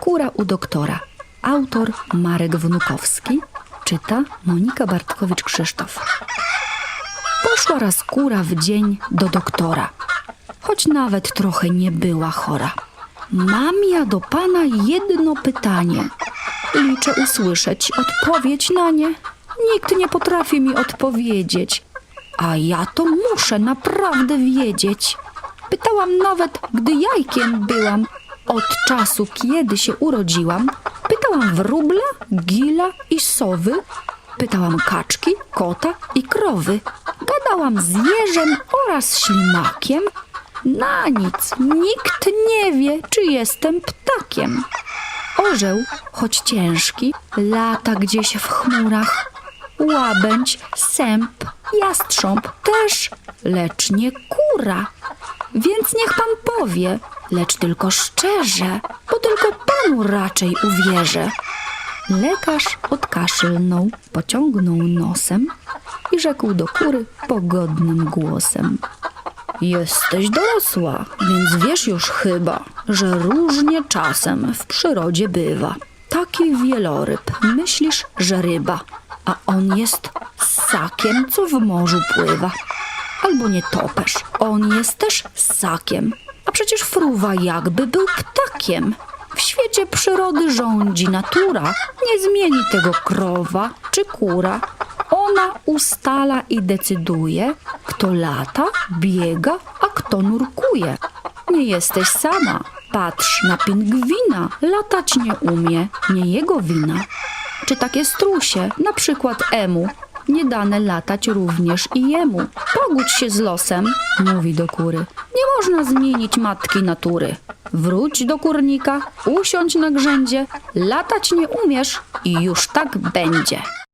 Kura u doktora. Autor Marek Wnukowski. Czyta Monika Bartkowicz-Krzysztof. Poszła raz kura w dzień do doktora, choć nawet trochę nie była chora. Mam ja do pana jedno pytanie. Liczę usłyszeć odpowiedź na nie. Nikt nie potrafi mi odpowiedzieć, a ja to muszę naprawdę wiedzieć. Pytałam nawet, gdy jajkiem byłam, od czasu, kiedy się urodziłam. Pytałam wróbla, gila i sowy. Pytałam kaczki, kota i krowy. Gadałam z jeżem oraz ślimakiem. Na nic, nikt nie wie, czy jestem ptakiem. Orzeł, choć ciężki, lata gdzieś w chmurach. Łabędź, sęp, jastrząb też, lecz nie kura. Więc niech pan powie, lecz tylko szczerze, bo tylko panu raczej uwierzę. Lekarz odkaszlnął, pociągnął nosem i rzekł do kury pogodnym głosem. Jesteś dorosła, więc wiesz już chyba, że różnie czasem w przyrodzie bywa. Taki wieloryb, myślisz, że ryba, a on jest ssakiem, co w morzu pływa. Albo nietoperz, on jest też ssakiem, a przecież fruwa jakby był ptakiem. W świecie przyrody rządzi natura, nie zmieni tego krowa czy kura. Ona ustala i decyduje, kto lata, biega, a kto nurkuje. Nie jesteś sama. Patrz na pingwina, latać nie umie, nie jego wina. Czy takie strusie, na przykład emu, nie dane latać również i jemu. Pogódź się z losem, mówi do kury. Nie można zmienić matki natury. Wróć do kurnika, usiądź na grzędzie, latać nie umiesz i już tak będzie.